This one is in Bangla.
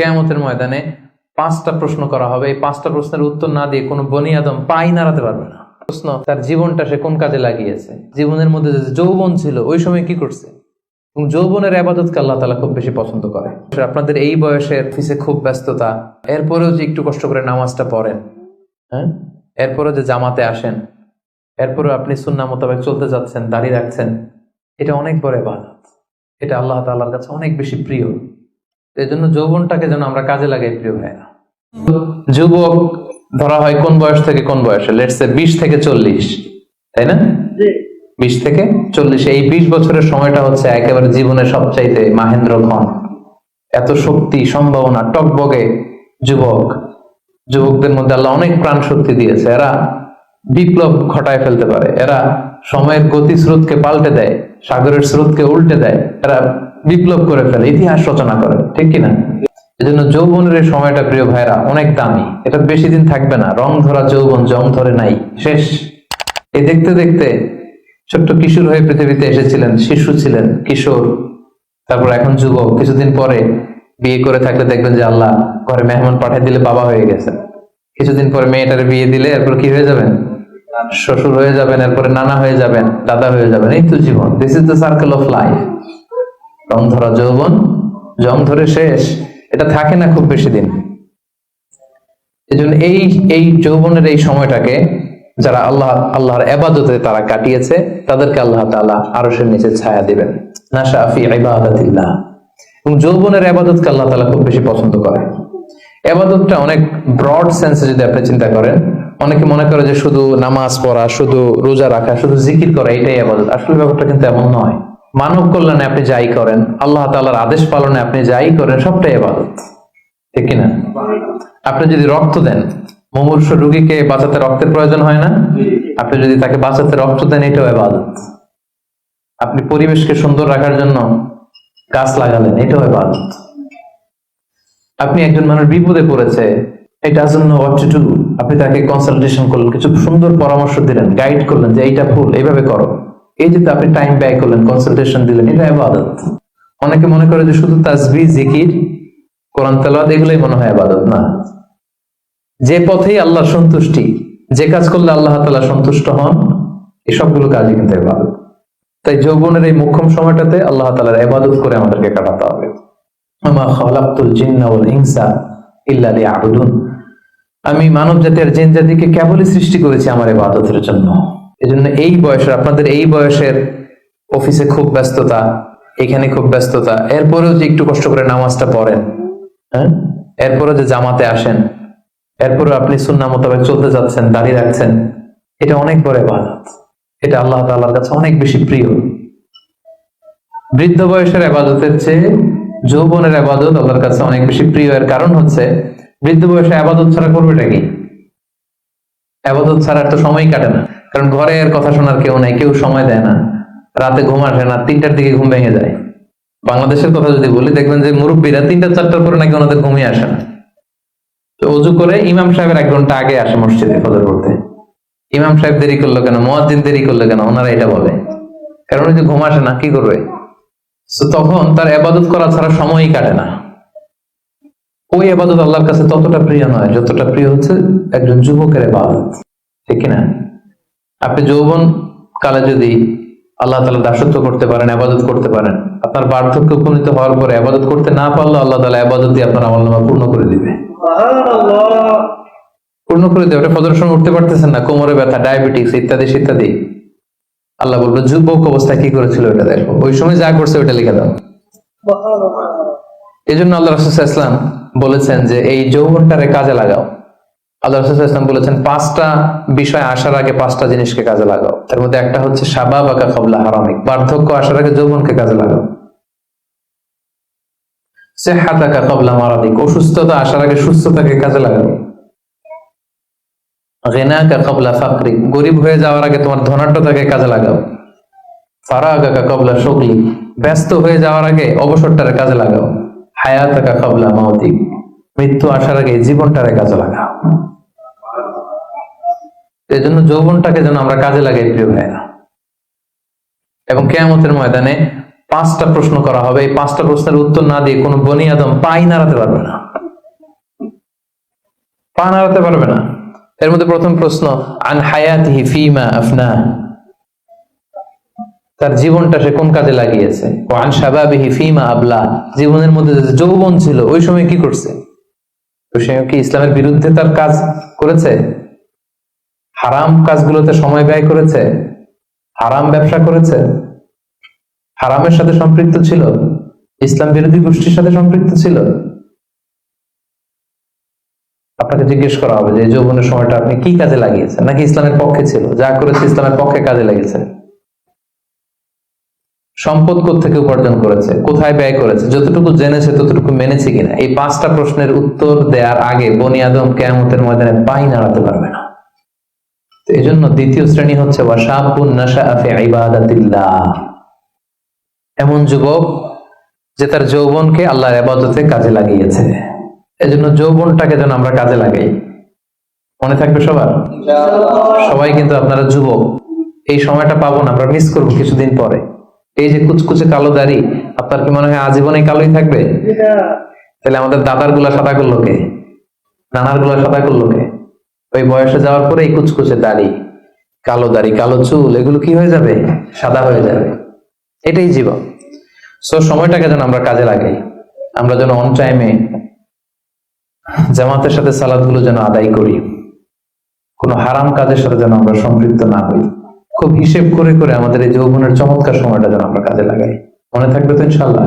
কেয়ামতের ময়দানে পাঁচটা প্রশ্ন করা হবে। এই পাঁচটা প্রশ্নের উত্তর না দিয়ে কোনো বনি আদম পাই নাড়াতে পারবে না। প্রশ্ন, তার জীবনটা সে কোন কাজে লাগিয়েছে? জীবনের মধ্যে যে যৌবন ছিল, ওই সময় কি করছে? এবং যৌবনের আবাদতকে আল্লাহ তালা খুব বেশি পছন্দ করে। আপনাদের এই বয়সের অফিসে খুব ব্যস্ততা। এরপরেও যে একটু কষ্ট করে নামাজটা পড়েন হ্যাঁ? এরপরে যে জামাতে আসেন এরপরে আপনি সুন্না মোতাবেক চলতে যাচ্ছেন, দাঁড়িয়ে রাখছেন, এটা অনেক বড় আবাদত এটা আল্লাহ তাল্লাহর কাছে অনেক বেশি প্রিয়। এই জন্য যৌবনটাকে যেন আমরা কাজে লাগাই প্রিয় ভাইরা যুবক ধরা হয় কোন বয়স থেকে কোন বয়সে? লেটসে বিশ থেকে চল্লিশ তাই না? বিশ থেকে চল্লিশ এই বিশ বছরের সময়টা হচ্ছে একেবারে জীবনের সবচাইতে মাহেন্দ্র ঘন এত শক্তি সম্ভাবনা টকবগে যুবক। যুবকদের মধ্যে আল্লাহ অনেক প্রাণ শক্তি দিয়েছে। এরা বিপ্লব ঘটায় ফেলতে পারে। এরা সময়ের গতি স্রোতকে পাল্টে দেয় সাগরের স্রোতকে উল্টে দেয়। এরা বিপ্লব করে ফেলে, ইতিহাস রচনা করে, ঠিক কিনা? এজন্য যৌবনের এই সময়টা, প্রিয় ভাইরা অনেক দামি। এটা বেশি দিন থাকবে না। রং ধরা যৌবন, জং ধরে নাই। শেষ। এই দেখতে দেখতে ছোট্ট কিশোর হয়ে পৃথিবীতে এসেছিলেন, শিশু ছিলেন, কিশোর, তারপর এখন যুবক। কিছুদিন পরে বিয়ে করে থাকলে দেখবেন যে আল্লাহ ঘরে মেহমান পাঠিয়ে দিলে বাবা হয়ে গেছেন কিছুদিন পরে মেয়েটার বিয়ে দিলে এরপর কি হয়ে যাবেন? শ্বশুর হয়ে যাবেন, এরপরে নানা হয়ে যাবেন, দাদা হয়ে যাবেন। এই তো জীবন। This is the circle of life রং ধরা যৌবন, জং ধরে শেষ, এটা থাকে না খুব বেশি দিন। এজন্য এই এই যৌবনের এই সময়টাকে যারা আল্লাহ, আল্লাহর এবাদতে তারা কাটিয়েছে, তাদেরকে আল্লাহ তাআলা আরশের নিচে ছায়া দিবেন। নাশা ফি ইবাদাতিল্লাহ। এবং যৌবনের এবাদতকে আল্লাহ তাআলা খুব বেশি পছন্দ করে। এবাদতটা অনেক ব্রড সেন্সে যদি আপনি চিন্তা করেন, অনেকে মনে করে যে শুধু নামাজ পড়া, শুধু রোজা রাখা, শুধু জিকির করা, এটাই আবাদত আসলে ব্যাপারটা কিন্তু এমন নয়। মানব কল্যাণে আপনি যাই করেন, আল্লাহ তাআলার আদেশ পালনে আপনি যাই করেন, সবটাই আবাদত ঠিক কিনা? আপনি যদি রক্ত দেন, মুমূর্ষ রোগীকে বাঁচাতে রক্তের প্রয়োজন হয় না? আপনি যদি তাকে বাঁচাতে রক্ত দেন, এটাও এবাদত। আপনি পরিবেশকে সুন্দর রাখার জন্য গাছ লাগালেন, এটাও এবাদত। আপনি একজন মানুষ বিপদে পড়েছে এটা জন্য আপনি তাকে কনসালটেশন করলেন, কিছু সুন্দর পরামর্শ দিলেন গাইড করলেন যে এইটা ভুল, এইভাবে করো। এই যে আপনি টাইম ব্যয় করলেন কনসালটেশন দিলেন, এটা আবাদত। অনেকে মনে করে যে শুধু তাসবি জিকির, কোরআন তেলাওয়াত, এগুলোই মনে হয় আবাদত, না। যে পথেই আল্লাহ সন্তুষ্টি, যে কাজ করলে আল্লাহ তাআলা সন্তুষ্ট হন, এই সবগুলো কাজই কিন্তু ইবাদত তাই যৌবনের এই মুখ্যম সময়টাতে আল্লাহ তাআলার ইবাদত করে আমাদেরকে কাটাতে হবে। আমা খালাকতুল জিন্না ওয়াল ইনসা ইল্লা লিয়াবুদুন। আমি মানব জাতির জিন জাতিকে কেবলই সৃষ্টি করেছি আমার ইবাদতের জন্য। এজন্য এই বয়সের, আপনাদের এই বয়সের অফিসে খুব ব্যস্ততা, এখানে খুব ব্যস্ততা। এরপরেও যে একটু কষ্ট করে নামাজটা পড়েন হ্যাঁ? এরপরে যে জামাতে আসেন এরপরে আপনি সুন্না মোতাবেক চলতে যাচ্ছেন, দাঁড়িয়ে রাখছেন, এটা অনেক বড় ইবাদত। এটা আল্লাহ তাআলার কাছে অনেক বেশি প্রিয়। বৃদ্ধ বয়সের আবাদতের চেয়ে যৌবনের আবাদত আল্লাহর কাছে অনেক বেশি প্রিয়। এর কারণ হচ্ছে, বৃদ্ধ বয়সে আবাদত ছাড়া করবেটা কি? আবাদত ছাড়া তো সময় কাটে না। কারণ ঘরে এর কথা শোনার কেউ নাই, কেউ সময় দেয় না। রাতে ঘুম আসে না, তিনটার দিকে ঘুম ভেঙে যায়। বাংলাদেশের কথা যদি বলি, দেখবেন যে মুরব্বীরা তিনটা চারটার পরে নাকি ওনাদের ঘুমিয়ে আসে না। তো অজু করে ইমাম সাহেবের এক ঘণ্টা আগে আসে মসজিদে ফজর করতে ইমাম সাহেব দেরি করল কেন? মোয়াজ্জিন দেরি করল কেন? ওনারা এটা বলে। কারণ ওই যে ঘুম আসে না, কি করবে? তখন তার আবাদত করা ছাড়া সময়ই কাটে না। ওই আবাদত আল্লাহর কাছে ততটা প্রিয় নয়, যতটা প্রিয় হচ্ছে একজন যুবকের আবাদত ঠিক কিনা? আপনি যৌবন কালে যদি আল্লাহ তালা দাসত্ব করতে পারেন আবাদত করতে পারেন আপনার বার্ধক্য উপনীত হওয়ার পরে আবাদত করতে না পারলে আল্লাহ তালা আবাদত দিয়ে আপনার আমল নামা পূর্ণ করে দিবে। পূর্ণ করে দেবে। ওটা সময় উঠতে পারতেছেন না কোমরে ব্যথা ডায়াবেটিস ইত্যাদি ইত্যাদি। আল্লাহ বলবে যুবক অবস্থায় কি করেছিল ওটা দেখো। ওই সময় যা করছে ওটা লিখে দাও। এই জন্য আল্লাহ রসুল ইসলাম বলেছেন যে এই যৌবনটারে কাজে লাগাও। আল্লাহ রসুল ইসলাম বলেছেন, পাঁচটা বিষয় আসার আগে পাঁচটা জিনিসকে কাজে লাগাও। তার মধ্যে একটা হচ্ছে সাবাব আকা কবলা হারামিক বার্ধক্য আসার আগে যৌবনকে কাজে লাগাও। সেহাতাকা কবলা মারাদিক অসুস্থতা আসার আগে সুস্থতাকে কাজে লাগাও। গেনাকা কবলা ফাকরি, গরিব হয়ে যাওয়ার আগে তোমার ধনাঢ্যতাকে কাজে লাগাও। ফারাগাকা কবলা শকলি, ব্যস্ত হয়ে যাওয়ার আগে অবসরটারে কাজে লাগাও। হায়াতাকা কবলা মাউতিক মৃত্যু আসার আগে জীবনটারে কাজে লাগাও। এই জন্য যৌবনটাকে যেন আমরা কাজে লাগাই, প্রিয় ভাইরা এবং কেয়ামতের ময়দানে পাঁচটা প্রশ্ন করা হবে। এই পাঁচটা প্রশ্নের উত্তর না দিয়ে কোনো বনি আদম পাই নাড়াতে পারবে না। পা নাড়াতে পারবে না। এর মধ্যে প্রথম প্রশ্ন, আন ফিমা আফনা। তার জীবনটা সে কোন কাজে লাগিয়েছে? ও আন শাবাবিহি ফিমা আবলা। জীবনের মধ্যে যৌবন ছিল, ওই সময় কি করছে? ওই সময় কি ইসলামের বিরুদ্ধে তার কাজ করেছে? হারাম কাজগুলোতে সময় ব্যয় করেছে? হারাম ব্যবসা করেছে? হারামের সাথে সম্পৃক্ত ছিল? ইসলাম বিরোধী গোষ্ঠীর সাথে সম্পৃক্ত ছিল? আপনাকে জিজ্ঞেস করা হবে যে যৌবনের সময়টা আপনি কি কাজে লাগিয়েছেন? নাকি ইসলামের পক্ষে ছিল? যা করেছে ইসলামের পক্ষে কাজে লেগেছে। সম্পদ থেকে উপার্জন করেছে? কোথায় ব্যয় করেছে? যতটুকু জেনেছে, ততটুকু মেনেছে কিনা? এই পাঁচটা প্রশ্নের উত্তর দেওয়ার আগে বনি আদম কেয়ামতের ময়দানে পাই নাড়াতে পারবে না। তো এই জন্য দ্বিতীয় শ্রেণি হচ্ছে এমন যুবক যে তার যৌবনকে আল্লাহর ইবাদতে কাজে লাগিয়েছে। এজন্য যৌবনটাকে যেন আমরা কাজে লাগাই। মনে থাকবে সবার? সবাই কিন্তু আপনারা যুবক। এই সময়টা পাবো না আমরা মিস করব কিছুদিন পরে। এই যে কুচকুচে কালো দাড়ি আপনার কি মনে হয় আজীবন কালোই থাকবে? তাহলে আমাদের দাদারগুলা সাদা করল কে? নানারগুলা সাদা করল কে? ওই বয়সে যাওয়ার পরে এই কুচকুচে দাড়ি, কালো দাড়ি, কালো চুল, এগুলো কি হয়ে যাবে? সাদা হয়ে যাবে। এটাই জীবন। সো সময়টাকে যেন আমরা কাজে লাগাই। আমরা যেন অন টাইমে জামাতের সাথে সালাদগুলো যেন আদায় করি। কোনো হারাম কাজের সাথে যেন আমরা সম্পৃক্ত না হই। খুব হিসেব করে করে আমাদের এই যৌবনের চমৎকার সময়টা যেন আমরা কাজে লাগাই। মনে থাকবে তো ইনশাল্লাহ